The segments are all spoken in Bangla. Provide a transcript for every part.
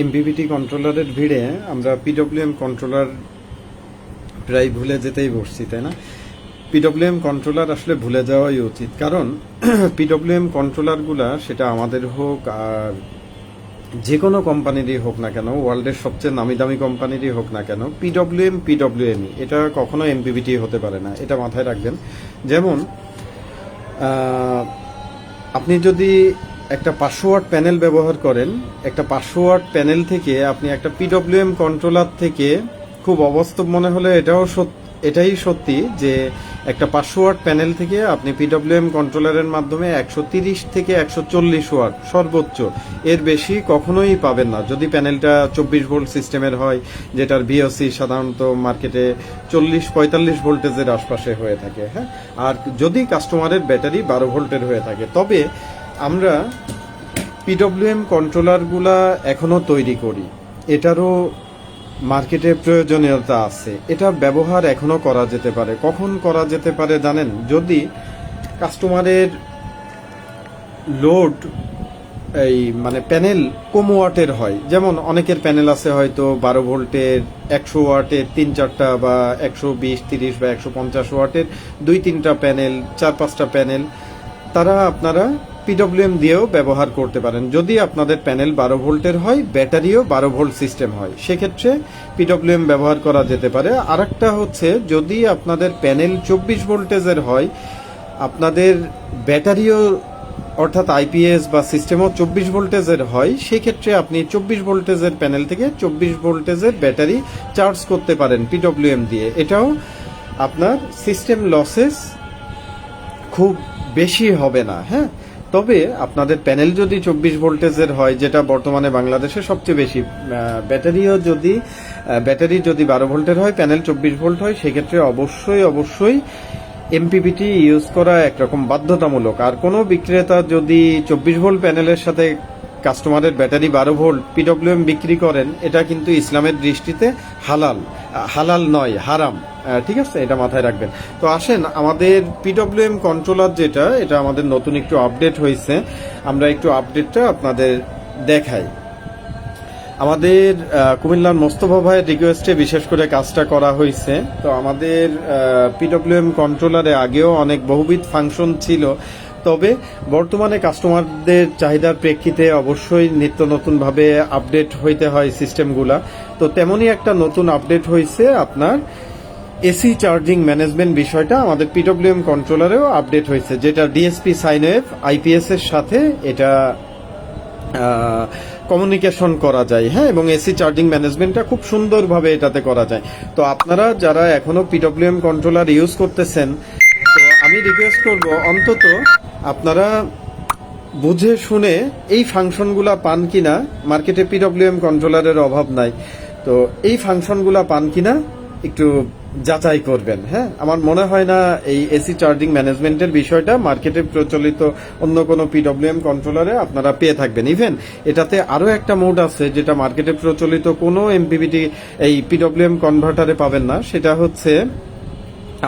এমপিপিটি কন্ট্রোলারের ভিড়ে আমরা পিডব্লিউএম কন্ট্রোলার প্রায় ভুলে যেতেই বসছি, তাই না? পিডব্লিউএম কন্ট্রোলার আসলে ভুলে যাওয়াই উচিত। কারণ পিডব্লিউএম কন্ট্রোলারগুলা সেটা আমাদের হোক আর যে কোনো কোম্পানিরই হোক না কেন, ওয়ার্ল্ডের সবচেয়ে নামি দামি কোম্পানিরই হোক না কেন পিডব্লিউএম পিডব্লিউএমই এটা কখনো এমপিবিটি হতে পারে না, এটা মাথায় রাখবেন। যেমন আপনি যদি একটা ওয়াট প্যানেল ব্যবহার করেন। একটা ওয়াট প্যানেল থেকে আপনি একটা পিডব্লিউএম কন্ট্রোলার থেকে খুব অবাস্তব মনে হলে এটাও এটাই সত্যি যে একটা ওয়াট প্যানেল থেকে আপনি পিডব্লিউএম কন্ট্রোলারের মাধ্যমে একশো তিরিশ থেকে একশো চল্লিশ ওয়াট সর্বোচ্চ। এর বেশি কখনোই পাবেন না। যদি প্যানেলটা চব্বিশ ভোল্ট সিস্টেমের হয়, যেটার বিওসি সাধারণত মার্কেটে চল্লিশ, পঁয়তাল্লিশ ভোল্টেজের আশপাশে হয়ে থাকে হ্যাঁ? আর যদি কাস্টমারের ব্যাটারি বারো ভোল্টের হয়ে থাকে, তবে আমরা পিডব্লিউএম কন্ট্রোলারগুলা এখনও তৈরি করি। এটারও মার্কেটে প্রয়োজনীয়তা আছে। এটা ব্যবহার এখনও করা যেতে পারে। কখন করা যেতে পারে জানেন? যদি কাস্টমারের লোড এই মানে প্যানেল কম ওয়াটের হয়, যেমন অনেকের প্যানেল আছে হয়তো বারো ভোল্টের, একশো ওয়াটের, তিন চারটা বা একশো বিশ, তিরিশ বা একশো পঞ্চাশ ওয়াটের দুই তিনটা প্যানেল চার পাঁচটা প্যানেল তারা আপনারা পিডব্লিউএম দিয়েও ব্যবহার করতে পারেন। যদি আপনাদের প্যানেল বারো ভোল্টের হয়, ব্যাটারিও বারো ভোল্ট সিস্টেম হয়। সেক্ষেত্রে পিডব্লিউএম ব্যবহার করা যেতে পারে। আরেকটা হচ্ছে, যদি আপনাদের প্যানেল চব্বিশ ভোল্টেজের হয়, আপনাদের ব্যাটারিও অর্থাৎ আইপিএস বা সিস্টেমও চব্বিশ ভোল্টেজের হয় সেই ক্ষেত্রে আপনি চব্বিশ ভোল্টেজের প্যানেল থেকে চব্বিশ ভোল্টেজের ব্যাটারি চার্জ করতে পারেন পিডব্লিউএম দিয়ে। এটাও আপনার সিস্টেম লসেস খুব বেশি হবে না হ্যাঁ? তবে আপনাদের প্যানেল যদি চব্বিশ ভোল্টেজের হয়, যেটা বর্তমানে বাংলাদেশে সবচেয়ে বেশি ব্যাটারিও যদি ব্যাটারি যদি বারো ভোল্টের হয়, প্যানেল চব্বিশ ভোল্ট হয়, সেক্ষেত্রে অবশ্যই অবশ্যই এমপিপিটি ইউজ করা একরকম বাধ্যতামূলক। আর কোনো বিক্রেতা যদি চব্বিশ ভোল্ট প্যানেলের সাথে কাস্টমারের ব্যাটারি বারো ভোল্ট পিডব্লিউএম বিক্রি করেন, এটা কিন্তু ইসলামের দৃষ্টিতে হালাল হালাল নয়, হারাম। ঠিক আছে? এটা মাথায় রাখবেন। তো আসেন, আমাদের পিডব্লিউএম কন্ট্রোলার যেটা, এটা আমাদের নতুন একটু আপডেট হয়েছে। আমরা একটু আপডেটটা আপনাদের দেখাই। আমাদের কুমিল্লার মোস্তফা ভাইয়ের রিকোয়েস্টে বিশেষ করে কাজটা করা হয়েছে। তো আমাদের পিডব্লিউএম কন্ট্রোলারে আগেও অনেক বহুবিধ ফাংশন ছিল। তবে বর্তমানে কাস্টমারদের চাহিদার প্রেক্ষিতে অবশ্যই নিত্য নতুনভাবে আপডেট হইতে হয় সিস্টেমগুলা। তো তেমনই একটা নতুন আপডেট হয়েছে আপনার এসি চার্জিং ম্যানেজমেন্ট বিষয়টা। আমাদের পিডব্লিউএম কন্ট্রোলারেও আপডেট হয়েছে যেটা ডিএসপি সাইনওয়েভ আইপিএস এর সাথে এটা কমিউনিকেশন করা যায় হ্যাঁ? এবং এসি চার্জিং ম্যানেজমেন্টটা খুব সুন্দরভাবে এটাতে করা যায়। তো আপনারা যারা এখনও পিডব্লিউএম কন্ট্রোলার ইউজ করতেছেন, তো আমি রিকোয়েস্ট করব অন্তত আপনারা বুঝে শুনে এই ফাংশনগুলা পান কিনা? মার্কেটে পিডব্লিউএম কন্ট্রোলারের অভাব নাই। তো এই ফাংশনগুলা পান কিনা? একটু যাচাই করবেন হ্যাঁ? আমার মনে হয় না এই এসি চার্জিং ম্যানেজমেন্টের বিষয়টা মার্কেটে প্রচলিত অন্য কোনো পিডব্লিউএম কন্ট্রোলারে আপনারা পেয়ে থাকবেন। ইভেন এটাতে আরও একটা মোড আছে যেটা মার্কেটে প্রচলিত কোনো এমপিবিটি এই পিডব্লিউএম কনভার্টারে পাবেন না। সেটা হচ্ছে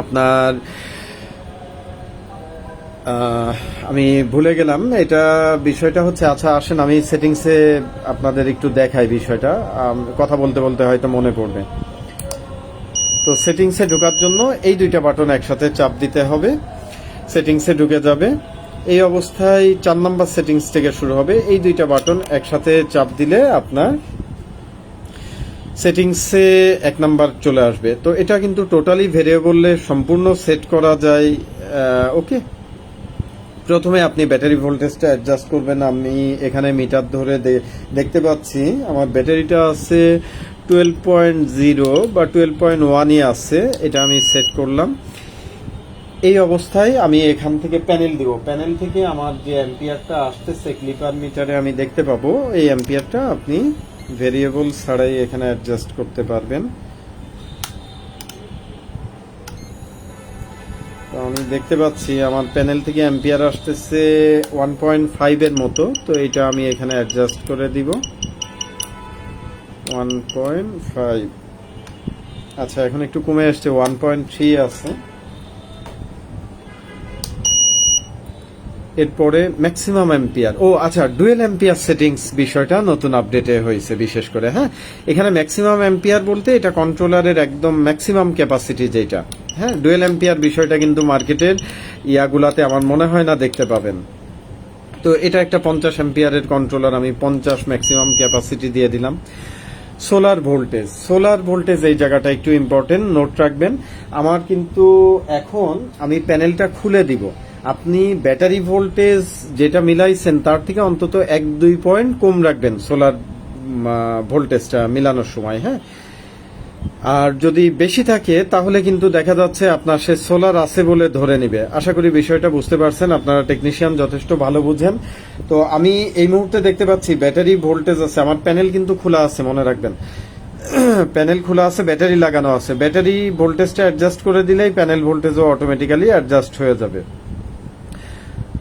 আপনার আমি ভুলে গেলাম। এটা বিষয়টা হচ্ছে আচ্ছা আসেন, আমি সেটিংসে আপনাদের একটু দেখাই বিষয়টা। কথা বলতে বলতে হয়তো মনে পড়বে। তো সেটিংসে ঢোকার জন্য এই দুইটা বাটন একসাথে চাপ দিতে হবে। সেটিংসে ঢুকে যাবে। এই অবস্থায় চার নাম্বার সেটিংস থেকে শুরু হবে। এই দুইটা বাটন একসাথে চাপ দিলে আপনার সেটিংসে এক নাম্বার চলে আসবে। তো এটা কিন্তু টোটালি ভেরিয়েবলে সম্পূর্ণ সেট করা যায় ওকে? প্রথমে আপনি ব্যাটারি ভোল্টেজটা অ্যাডজাস্ট করবেন। আমি এখানে মিটার ধরে দেখতে পাচ্ছি, আমার ব্যাটারিটা আছে টুয়েলভ পয়েন্ট জিরো বা টুয়েলভ পয়েন্ট ওয়ানই আছে, এটা আমি সেট করলাম। এই অবস্থায় আমি এখান থেকে প্যানেল দিব। প্যানেল থেকে আমার যে অ্যাম্পিয়ারটা আসতেছে ক্লিপার মিটারে আমি দেখতে পাবো। এই অ্যাম্পিয়ারটা আপনি ভেরিয়েবল ছাড়াই এখানে অ্যাডজাস্ট করতে পারবেন। তো আমি দেখতে পাচ্ছি, আমার প্যানেল থেকে অ্যাম্পিয়ার আসতেছে ওয়ান পয়েন্ট ফাইভের মতো, তো এটা আমি এখানে অ্যাডজাস্ট করে দিব। ওয়ান পয়েন্ট ফাইভ আচ্ছা এখন একটু কমে আসছে ওয়ান পয়েন্ট থ্রি আছে। এরপরে ম্যাক্সিমাম এম্পিয়ার ও আচ্ছা ডুয়েল এম্পিয়ার সেটিংস বিষয়টা নতুন আপডেটে হয়েছে, বিশেষ করে হ্যাঁ? এখানে ম্যাক্সিমাম এম্পিয়ার বলতে এটা কন্ট্রোলারের একদম ম্যাক্সিমাম ক্যাপাসিটি যেটা। হ্যাঁ ডুয়েল এম্পিয়ার বিষয়টা কিন্তু মার্কেটের ইয়াগুলাতে আমার মনে হয় না দেখতে পাবেন। তো এটা একটা পঞ্চাশ এম্পিয়ারের কন্ট্রোলার আমি পঞ্চাশ ম্যাক্সিমাম ক্যাপাসিটি দিয়ে দিলাম। সোলার ভোল্টেজ সোলার ভোল্টেজ এই জায়গাটা একটু ইম্পর্টেন্ট নোট রাখবেন। আমার কিন্তু এখন আমি প্যানেলটা খুলে দিব। আপনি ব্যাটারি ভোল্টেজ যেটা মিলাইছেন, তার থেকে অন্তত এক দুই পয়েন্ট কম রাখবেন সোলার ভোল্টেজটা মিলানোর সময় হ্যাঁ? আর যদি বেশি থাকে, তাহলে কিন্তু দেখা যাচ্ছে আপনার সে সোলার আছে বলে ধরে নিবে। আশা করি বিষয়টা বুঝতে পারছেন, আপনারা টেকনিশিয়ান যথেষ্ট ভালো বুঝেন। তো আমি এই মুহূর্তে দেখতে পাচ্ছি ব্যাটারি ভোল্টেজ আছে, আমার প্যানেল কিন্তু খোলা আছে, মনে রাখবেন। প্যানেল খোলা আছে, ব্যাটারি লাগানো আছে। ব্যাটারি ভোল্টেজটা অ্যাডজাস্ট করে দিলেই প্যানেল ভোল্টেজও অটোমেটিক্যালি অ্যাডজাস্ট হয়ে যাবে।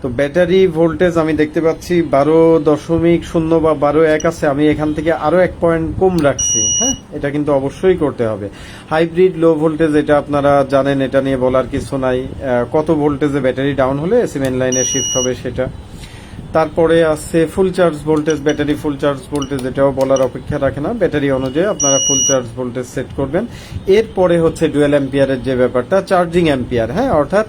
তো ব্যাটারি ভোল্টেজ আমি দেখতে পাচ্ছি বারো দশমিক শূন্য বা বারো এক আছে, আমি এখান থেকে আরও এক পয়েন্ট কম রাখছি। হ্যাঁ এটা কিন্তু অবশ্যই করতে হবে। হাইব্রিড লো ভোল্টেজ এটা আপনারা জানেন, এটা নিয়ে বলার কিছু নাই। কত ভোল্টেজে ব্যাটারি ডাউন হলে এসি মেন লাইনে শিফট হবে সেটা। তারপরে আছে full charge voltage battery full charge voltage এটাও বলার অপেক্ষা রাখে না। ব্যাটারি অনুযায়ী আপনারা ফুল চার্জ ভোল্টেজ সেট করবেন। এরপরে হচ্ছে ডুয়েল অ্যাম্পিয়ারের যে ব্যাপারটা চার্জিং অ্যাম্পিয়ার হ্যাঁ অর্থাৎ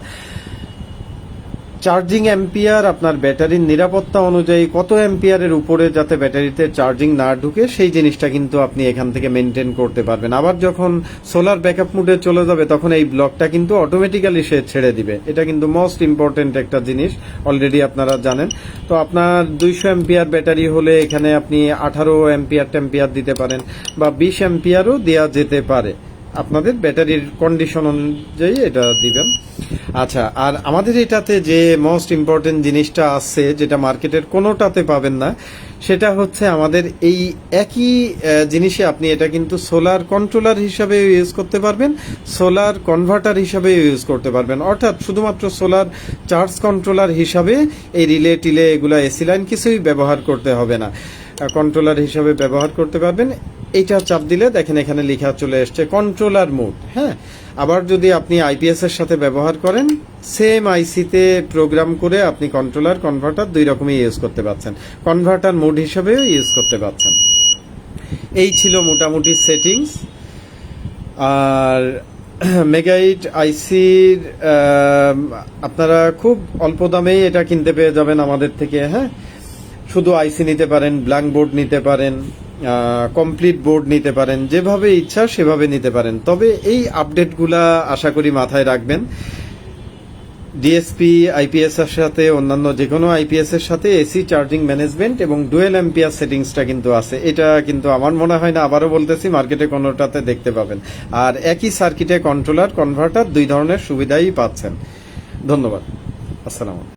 চার্জিং অ্যাম্পিয়ার, আপনার ব্যাটারির নিরাপত্তা অনুযায়ী কত অ্যাম্পিয়ারের উপরে যাতে ব্যাটারিতে চার্জিং না ঢুকে, সেই জিনিসটা কিন্তু আপনি এখান থেকে মেনটেন করতে পারবেন। আবার যখন সোলার ব্যাকআপ মুডে চলে যাবে, তখন এই ব্লকটা কিন্তু অটোমেটিক্যালি সে ছেড়ে দিবে। এটা কিন্তু মোস্ট ইম্পর্টেন্ট একটা জিনিস অলরেডি আপনারা জানেন। তো আপনার দুইশো অ্যাম্পিয়ার ব্যাটারি হলে এখানে আপনি আঠারো অ্যাম্পিয়ার ট্যাম্পিয়ার দিতে পারেন, বা বিশ অ্যাম্পিয়ারও দেওয়া যেতে পারে। আপনাদের ব্যাটারির কন্ডিশন অনুযায়ী এটা দিবেন। আচ্ছা আর আমাদের এটাতে যে মোস্ট ইম্পর্টেন্ট জিনিসটা আছে, যেটা মার্কেটের কোনোটাতে পাবেন না, সেটা হচ্ছে আমাদের এই একই জিনিসে আপনি এটা কিন্তু সোলার কন্ট্রোলার হিসাবে ইউজ করতে পারবেন সোলার কনভার্টার হিসাবে ইউজ করতে পারবেন। অর্থাৎ শুধুমাত্র সোলার চার্জ কন্ট্রোলার হিসাবে এই রিলে টিলে এগুলা এসি লাইন কিছুই ব্যবহার করতে হবে না। কন্ট্রোলার হিসাবে ব্যবহার করতে পারবেন। এইটা চাপ দিলে দেখেন এখানে লেখা চলে এসছে কন্ট্রোলার মোড হ্যাঁ? আবার যদি আপনি আইপিএস এর সাথে ব্যবহার করেন সেম আইসিতে প্রোগ্রাম করে আপনি কন্ট্রোলার কনভার্টার দুই রকমই ইউজ করতে পারছেন। কনভার্টার মোড হিসাবেও ইউজ করতে পারছেন। এই ছিল মোটামুটি সেটিংস আর মেগাইট আইসির আপনারা খুব অল্প দামেই এটা কিনতে পেয়ে যাবেন আমাদের থেকে হ্যাঁ? শুধু আইসি নিতে পারেন ব্ল্যাঙ্ক বোর্ড নিতে পারেন কমপ্লিট বোর্ড নিতে পারেন, যেভাবে ইচ্ছা সেভাবে নিতে পারেন। তবে এই আপডেটগুলা আশা করি মাথায় রাখবেন। ডিএসপি আইপিএস এর সাথে, অন্যান্য যে কোনো আইপিএস এর সাথে এসি চার্জিং ম্যানেজমেন্ট এবং ডুয়েল এম্পিয়ার সেটিংসটা কিন্তু আছে। এটা কিন্তু আমার মনে হয় না, আবারও বলতেছি মার্কেটে কোনোটাতে দেখতে পাবেন। আর একই সার্কিটে কন্ট্রোলার কনভার্টার দুই ধরনের সুবিধাই পাচ্ছেন। ধন্যবাদ। আসসালাম